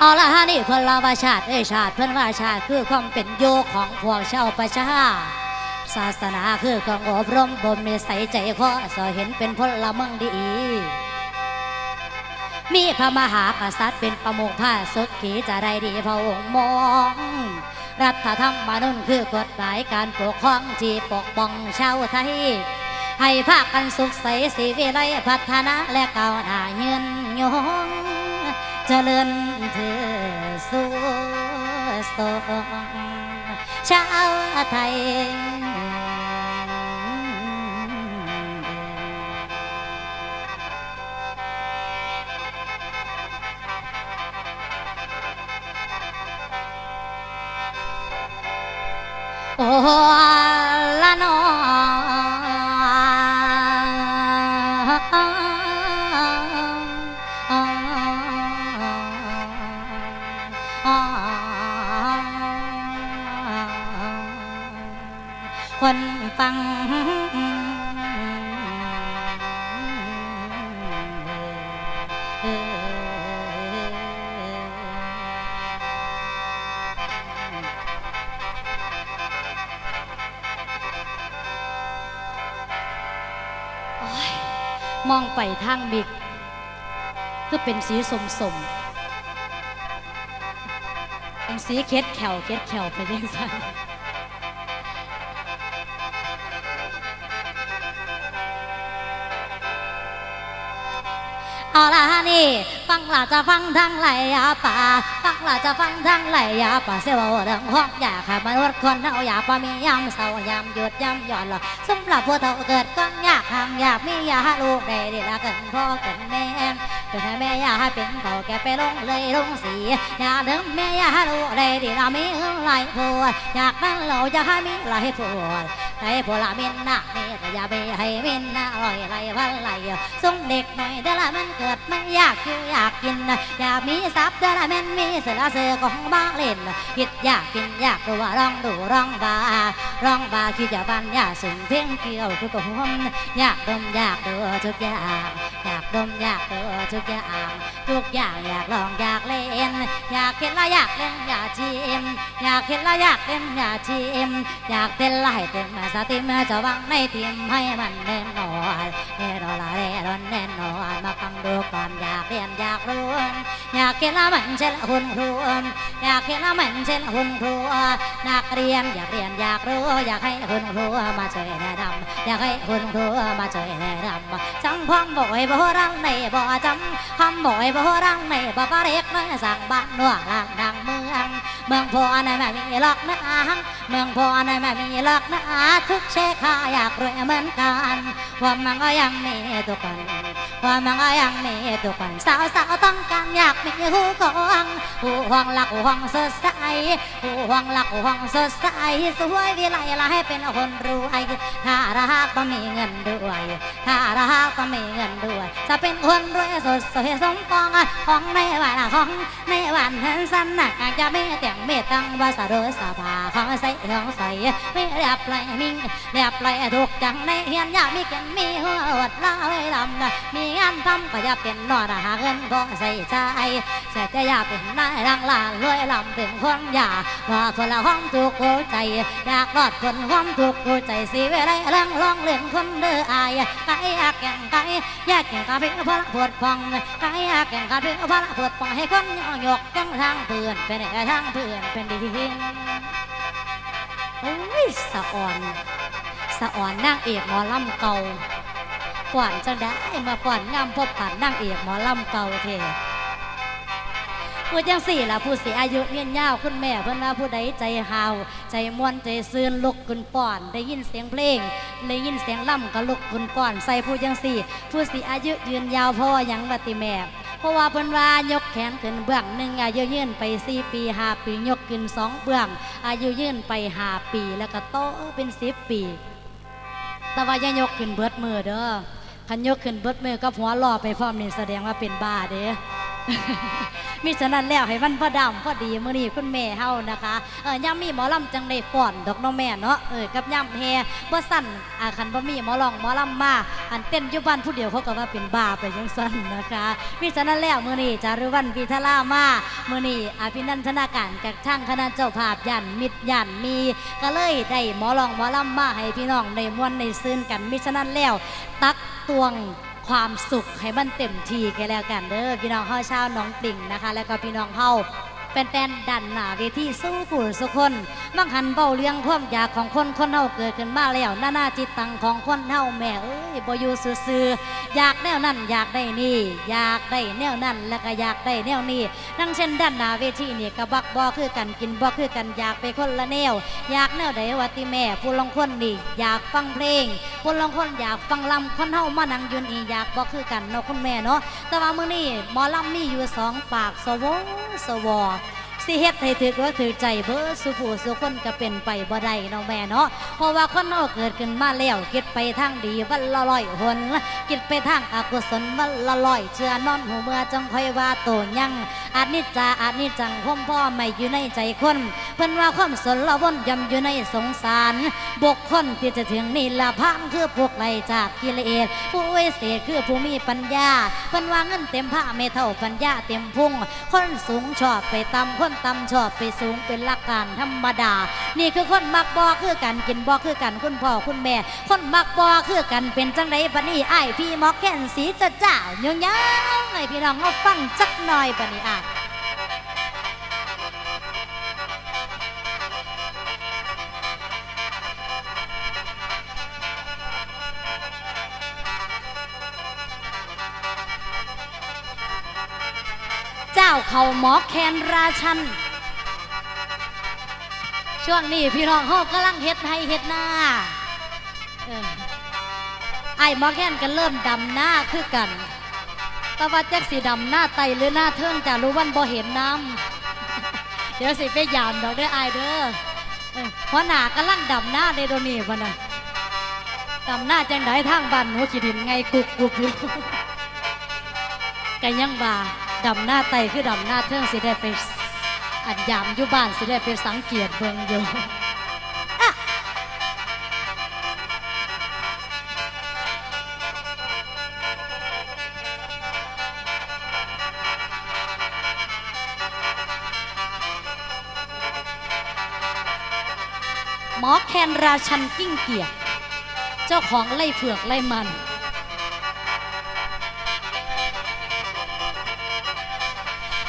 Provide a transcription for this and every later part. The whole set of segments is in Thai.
เอาละฮะนี่เพิ่นละว่าชาติเอชาติเพิ่นว่าชาติคือความเป็นอยู่ของพวกชาวประชาศาสนาคือของอบรมบ่มนิสัยใจคอสอเห็นเป็นพลเมืองดี มีพระมหากษัตริย์เป็นประมุขพระสุขีจะได้ดีพระองค์มอง รัฐธรรมนูญคือกฎหมายการปกครองที่ปกป้องชาวไทย ให้ภาคกันสุขใสสีวิไลพัฒนาและก้าวหน้าเยืนยง เจริญเถือสู่สงชาวไทยโอ้ คนฟังโอ๊ยมองไปทางบิก ก็เป็นสีสมสม ๆเป็นสีเค็ดแขวเค็ดแขวไปเรื่อยเอาละนี่ฟังหลาจะฟังทั้งไหลยาป่าฟังหลาจะฟังทั้งไหลยาป่าเสียวาเรื่องห้องอยากให้มนุษย์คนเอาอยากป่ามียามเศร้ายามหยุดยามหย่อนหรอสำหรับพวกเฒ่าเกิดก็ยากหางอยากมีอยากลูกได้ดีละกินพ่อกินแม่ เกิดให้แม่ยาให้เป็นเฒ่าแกไปลงเลยลงสีอยากเดิมแม่ยากให้ลูกได้ดีละมีเอื้อไหลพวดอยากนั่งเราจะให้มีไหลพวด ให้พวกละมินนักนี่ก็อย่าไปให้มินหน้าลอยไหลวันไหลส่งเด็กหน่อยแต่ละมันเกิดไม่อยากคืออยากกินอยากมีทรัพย์แต่ละมันมีเสือเสือของบ้าเล่นคิดอยากกินอยากรู้ว่าร้องดูร้องบาร้องบาคิดจะบันอยากสุ่มเพียงเกี่ยวคือกระหมอยากดมอยากดูทุกอย่างอยากดมอยากดูทุกอย่างทุกอย่างอยากลองอยากเล่น อยากเห็นและอยากเล่นอยากชิมอยากเห็นและอยากเล่นอยากชิมอยากเต้นไล่เต้นมาสติมจะวางในทีมให้มันแน่นอนแน่นอนละแน่นอนแน่นอนมาฟังดูก่อนอยากเรียนอยากรู้อยากเห็นละมันเช่นคุณครูอยากเห็นละมันเช่นคุณครูนักเรียนอยากเรียนอยากรู้อยากให้คุณครูมาช่วยแนะนำอยากให้คุณครูมาช่วยแนะนำจำความบ่อยโบราณในบ่จำความบ่อยโบราณในบ่ปาเล็กน้อยสั่งบ้านนัวลางดังมือ งเมืองพอในแม่มีหลอกนะเมืองพอในแม่มีหลอกนะทุกเชคาอยากรวยเหมือนกันว่ามันก็ยังมีทุกคน ว่ามมันก็ยังมีทุกคนสาวสาวต้องการอยากมีหูกองหูห่วงหลักหูห่วงสดใสหูห่วงหลักหูห่วงสดใสสวยวิไลละให้เป็นคนรวยถ้ารักก็มีเงินด้วยถ้ารักก็มีเงินด้วย จะเป็นคนรวยสดสวยสมปองของในวันของในวันเห็นสันนักจะมีเตียงเมตตังวาสะโรสภาของใส่ของใส่ไม่เรียบไรมิงเรียบไรถูกจังในเฮียนอยากมีกันมีหัวอดลาไว้ลำมีงานทำก็อย่าเป็นนอดหาเงินก็ใส่ใจเสียจะอย่าเป็นนายรังลานรวยลำเป็นคนอย่าว่าคนละห้องถูกหัวใจอยากรอดคนความถูกหัวใจสิเวไรเรื่องร้องเล่นคนเด้ออายไก่อยากแก่งไก่อยากแก่งกาเพื่อพระปวดพองไก่อยากแก่งกาเพื่อพระปวดพองให้คนหย่อยกจังทางเพื่อนเป็นทางเพื่อนเป็นดินโอ้ยสะอ่อน สะอ่อนนางเอกหมอลำเก่า ก่อนจะได้มาก่อนงามพบผ่านนางเอกหมอลำเก่าเทผู้จังสี่ล่ะผู้สีอายุเงี้ยยาวคุณแม่เพิ่อนว่าผู้ใดใจหาว ใจมวนใจซื่นลุกขึ้นป้อน ได้ยินเสียงเพลง ได้ยินเสียงล่ำก็ลุกขึ้นป้อน ใส่ผู้จังสี่ ผู้สีอายุยืนยาวเพราะว่ายังบัติแม่เพราะว่าเพิ่นว่ายกแขนขึ้นเบื้องหนึ่งอายุยืนไปสี่ปีห้าปียกขึ้นสองเบื้อง อายุยืนไปห้าปีแล้วก็โตเป็นสิบปี แต่ว่าอย่ายกขึ้นเบิดมือเด้อ คันยกขึ้นเบิดมือกับหัวล่อไปพร้อมนี่แสดงว่าเป็นบ้าเด้ มิฉะนั้นแล้วให้มันพอดำพอดีมื้อนี้คุณแม่เฮานะคะเออย่ำมีหมอลำจังได้ฟ้อนดอกน้องแม่เนาะเออกับย่ำแฮบ่สั่นอ่าคันบ่มีหมอลองหมอลำมาอันเต้นยู่บ้านผู้เดียวเขาก็ว่าเป็นบ้าไปจังซั่นนะคะมิฉะนั้นแล้วมื้อนี้จารุวันพีทลามามื้อนี้อภินันทนาการกับช่างคณะเจ้าภาพยันมิตรยันมีก็เลยได้หมอลองหมอลำมาให้พี่น้องในมวนในซื่นกันมิฉะนั้นแล้วตักตวง ความสุขให้มันเต็มที่กันแล้วกันเด้อพี่น้องเฮาชาวน้องติ่งนะคะ แล้วก็พี่น้องเฮา แฟนๆดันหน้าเวทีสู้ผู้สุกคนมังหันเบาเลี้ยงความอยากของคนคนเฮาเกิดขึ้นมาแล้วหนานาจิตตังของคนเฮาแม่เอ้ยบ่อยู่ซื่อๆอยากแนวนั้นอยากได้นี่ อยากได้แนวนั้นแล้วก็อยากได้แนวนี้ดังเช่นด้านหน้าเวทีนี่ก็บักบ่คือกันกินบ่คือกันอยากไปคนละแนว อยากแนวใดวะติแม่ผู้ลงคนนี่อยากฟังเพลงผู้ลงคนอยากฟังลำคนเฮามานั่งยืนอีอยากบ่คือกันเนาะคุณแม่เนาะแต่ว่ามื้อนี้หมอลำมีอยู่สองปากสวสวอ สิเฮ็ดให้ถือว่าถือใจเบ้อสุผู้สุคนก็เป็นไปบ่ได้เนาะแม่เนาะเพราะว่าคนเฮาเกิดขึ้นมาแล้วคิดไปทางดีวันละร้อยหนคิดไปทางอกุศลวันละร้อยเชื่อนอนหูเมื่อจังค่อยว่าโตยังอานิจจาอานิจจังพ่อมพ่อไม่อยู่ในใจคนเพิ่นว่าความสนละวนยำอยู่ในสงสารบุคคลที่จะถึงนี่ละพังคือพวกไรจากกิเลสผู้เวเศษคือผู้มีปัญญาเพิ่นว่าเงินเต็มผ้าไม่เท่าปัญญาเต็มพุ่งคนสูงชอบไปต่ำคนต่ำชอบไปสูงเป็นหลักการธรรมดา นี่คือคนมักบอคือกันกินบอคือกันคุณพ่อคุณแม่ คนมักบอคือกันเป็นจังไรปะนี่ไอพี่มอกแค้นสีจะเจ้าเงี้ยงไอพี่น้องเอาฟังจักหน่อยปะนี่อะ เจ้าเขาหมอแคนราชัน ช่วงนี้พี่น้องเฮากำลังเฮ็ดให้เฮ็ดหน้าไอ้หมอแคนก็เริ่มดำหน้าคือกันแต่ว่าแจ็คสีดำหน้าไตหรือหน้าเทิงจะรู้วันบ่เห็นน้ำเดี๋ยวสิไปยามดอกเด้อไอายเด้อเออหัวหน้ากำลังดำหน้าในโดนี่พะนะดำหน้าจังไดทางบ้านหนูขีดินไงกุกกุกอยู่กันยังว่า ดำหน้าไตคือดำหน้าเทิงสิได้ไปอันยามอยู่บ้านสิได้ไปสังเกตเบิ่งอยู่หมอแคนราชันกิ้งเกียร์เจ้าของไล่เผือกไล่มัน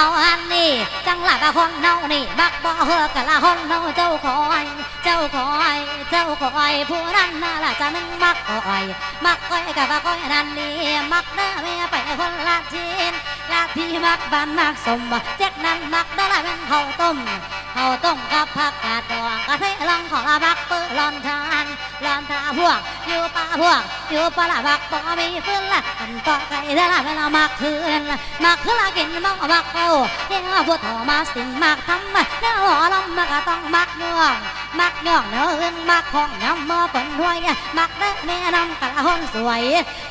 เอาอันนี้ จังหลักะคนเนานี่ บักบ่เฮอกะละคนเนาเจ้าคอย เจ้าคอย เจ้าคอย ผู้นั้นน่ะละจะนึงมักคอย มักคอยกะบักคอยนั่นนี่มักเด้อเมียไปคนละทีนละทีมักบ้านมักสมเจ็ดนั้นมักเด้อละเป็นข้าวต้มเขาต้มกับผักกาดดองกะเทลองของละบักเปื้อลอนทานลอนทาพวกอยู่ป่าพวกอยู่ป่าละบักบ่มีฟืนละอันต่อไก่ได้ละเวลามักคืนละมักคือละกินมักมักเอาเดี๋ยวพูดออมาสิ่งมากทำเนื้อหัวลำมันก็ต้องมักม่วงมักง่วงเนื้อเอื่นมักของน้ำมอปนห้วยมักเด้อแม่น้ำกะคนสวย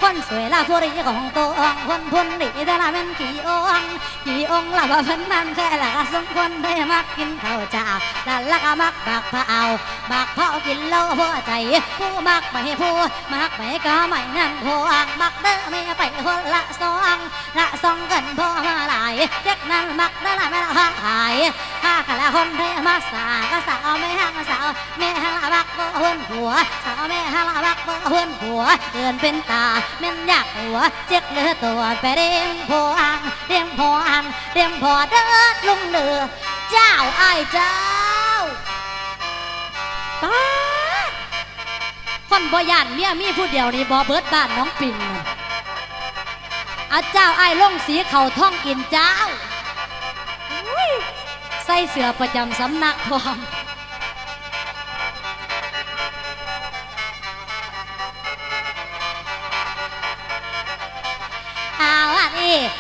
คนสวยละผู้รีของตัวองคนพุ่นดีแต่ละเป็นกี่องกี่องละว่าเพิ่นมันแค่ละก็สมควรได้มักกินข้าวจ้าละละก็มักบักเผาบักเผากินเหล้าพอใจ ผู้มักไม่ผู้มักไม่ก็ไม่นั่นพวงมักเด้อแม่ไปคนละสองละสองกันพอมาหลายเจ็กนั้นมักได้ละไม่ละห้า คนเทมาสาก็สาวไม่ห่างสาวแม่ห่างละบักบ่เฮือนผัว สาวแม่ห่างละบักบ่เฮือนผัวเดือนเป็นตาแม่นอยากหัวเจ็กเลือตัวไปเรียงพวงเรียงพวงเรียงพอเดิดลุงเดือเจ้าไอ้เจ้าป้าคนบ่ยานเมียมีผู้เดียวนี่บ่เบิดบ้านน้องปิ่นอาเจ้าไอ้ลงสีเขาท่องกินเจ้า ใส่เสือประจำสำนักพร้อม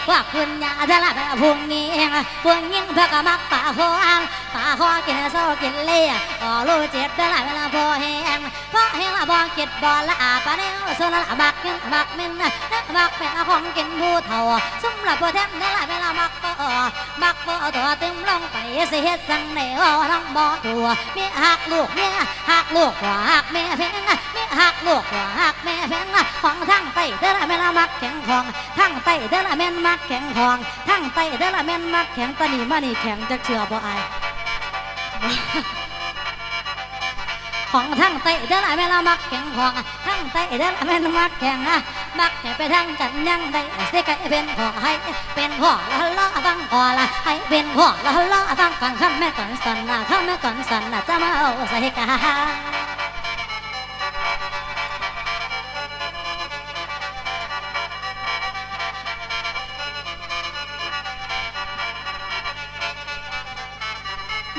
ว่าคุณยาจะละแบบพุงนี้พุ่งยิงเพื่อกมักป่าคอังป่าคอกินโซกินเล่อ๋อรู้เจ็บทะละเวลาพอแห้งพอแห้งละบอกิดบอละอาปะเนวส่วนละมักกินมักเม่นมักเป็นของกินผู้เฒ่าซุ่มละพอแทมทะละเวลามักปอมักปอตัวตึมลงไปสิเฮ็ดจังไหนว่าน้องบ่ตัวมีหักลูกเมียหักลูกว่าหักแม่เพ่งมีหักลูกว่าหักแม่เพ่งของทั้งไตเด้อละแม่ละมักแข็งของทั้งไตเด้อละแม่นมักแข็งของทั้งไตเด้อละแม่นมักแข็งตะนี่มานี่แข็งจักเชื่อบ่อาย ของทั้งเตเด้อละแม่ละมักแข็งของทั้งเตเด้อละแม่ละมักแข็งอะมักแข็งไปทั้งกันยังได้เสกเป็นของให้เป็นพ่อละละฟังก่อละให้เป็นพ่อละละฟังก่อนข้าแม่ก่อนสันละข้าแม่ก่อนสันละจะมาเอาใส่กา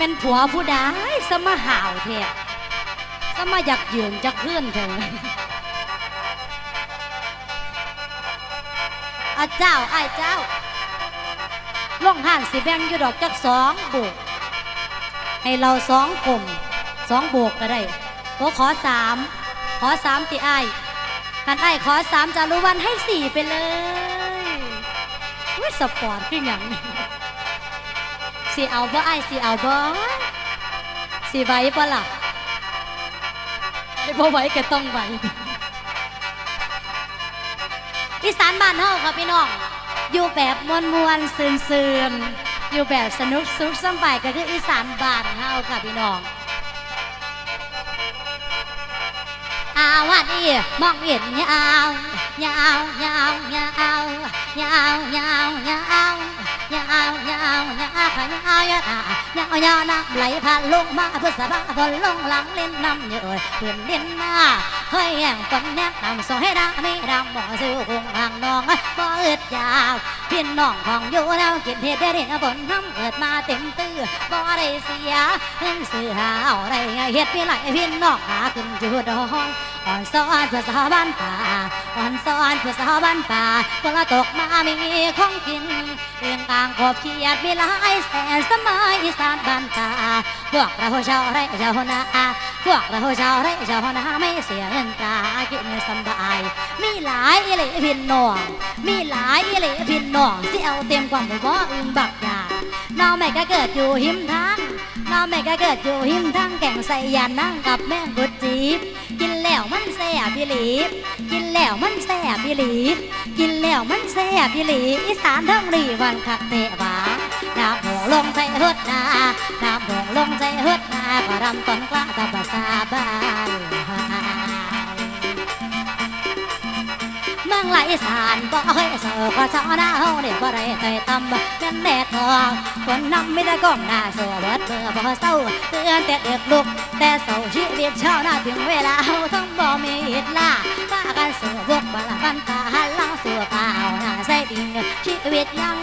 แม่นผัวผู้ใดสมาห่าวเทะสมาอยากยืนจะขึ้นเถอะอาเจ้าไอ้เจ้าล่องห่านสิแบ่งอยู่ดอกจักสองโบก ให้เราสองกลมสองโบกก็ได้โบขอสามขอสามตีไอ้กันไอ้ขอสามจะรู้วันให้สี่ไปเลยอุ้ยสปอร์ตคืออย่างนี้ สิเอาบ่ไอ้ายสิเอาบ่สิไหวบ่ล่ะไอ้บ่ไหวก็ต้องไหวอีสานบ้านเฮาค่ะพี่น้อง อยู่แบบมวนมวนๆซืนซืนๆอยู่แบบสนุกสุขสำบายก็คืออีสานบ้านเฮาค่ะพี่น้องอาวันนี้มองเห็นยาวยาวยาวยาวยาวยาวยาวยาวยาวยาวยาวขยาวยาวยาวยาน้ำไหลผ่านลงมาเพื่อสบายพอลงหลังเล่นน้ำเยอะเพื่อนเล่นมาเฮ้ยแย่งคนแนบนำส่งให้ดาไม่ดำบ่ซื้อคงห่างน้องบ่อึดยาวพี่น้องของอยู่แนวกินเฮ็ดได้เด่นฝนน้ำเกิดมาเต็มตื้อบ่ได้เสียเงินซื้อหาเอาได้เฮ็ดพี่ไหลพี่น้องหาขึ้นอยู่ดอง อ่อนซ้อนเพื่อสาวบ้านป่าอ่อนซ้อนเพื่อสาวบ้านป่าคนละตกมามีของกินเรื่องกลางขอบเขียดมีหลายแสนสมัยอีสานบ้านป่าพวกเราชาวไร่ชาวนาพวกเราชาวไร่ชาวนาไม่เสียเงินตากินสบายมีหลายอีหลีพินน้องมีหลายอีหลีพินน้องที่เอาเต็มความหัวอึงบักยาน้องแม่ก็เกิดอยู่หิมทางน้องแม่ก็เกิดอยู่หิมทางแก่งใส่ยานนั่งกับแม่งกุดจีบ กินแล้วมันแซ่บอีหลี กินแล้วมันแซ่บอีหลี กินแล้วมันแซ่บอีหลี อีสานทั้งรีวันคักเตะหวาน้ำหงลงใจเฮืดนาน้ำหงลงใจเฮืดนาก็รำต้นกล้าตาบาซาบา เมืองไหลสานบ่เคยเสิร์ฟก็ชาวนาเฮาเนี่ยบ่ได้เคยตำเป็นแม่ทองคนนำไม่ได้ก้มหน้าสัวเบิดเบื่อบ่เศร้าเตือนแต่เด็กลุกแต่เศร้าชีวิตชาวนาถึงเวลาเฮาต้องบ่มีอิดลาป้ากันสู่บกบละบันตา ชีวิตยัง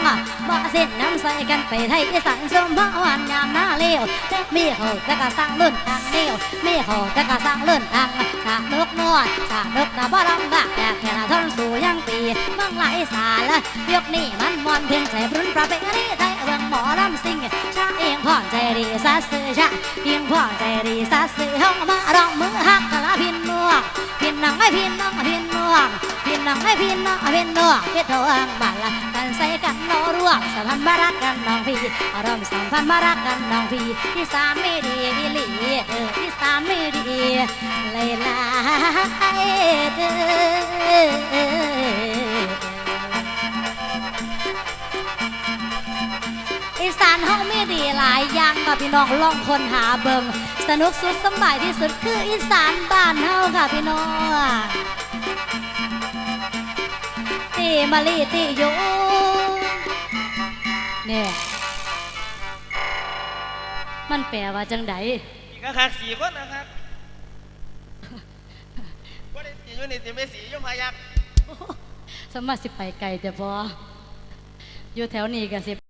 บ่สิ้นน้ำใสกันไปไทยอีสานสมบ่วันยามหน้าเลวแต่มีเขาแต่ก็สร้างรุ่นทางเดียวมีเขาแต่ก็สร้างรุ่นทางสานุกน้อยสานุกนะบ่ลำบากแต่แค่ละทนสู่ยังปีเมืองไหลสาละยกนี้มันมวนเพียงใจรุ่นประเพณีไทยเบิ่งหมอลำซิงชาเองพ่อใจดีซาซื้อชาเพียงพ่อใจดีซาซื้อ นนังให้พินน้องพินนัวพิดทองบาละกันใส่กันโนร่วมสัมพันธ์มารักกันน้องพี่อารมณ์สัมพันธ์มารักกันน้องพี่ที่สามไม่ดีอีหลีเออที่สามไม่ดีเลยลาเด้ออีสานเฮามีดีหลายอย่างค่ะพี่น้องลองคนหาเบิงสนุกสุดสบายที่สุดคืออีสานบ้านเฮาค่ะพี่น้อง มาลีตีอยู่เนี่ยมันแปลว่าจังไดอีกก็คักสี่คนนะครับว่าได้สีอยู่นี่สิไม่สีอยมพายักสมมาสิไปไกลแต่พออยู่แถวนี้ก็สิ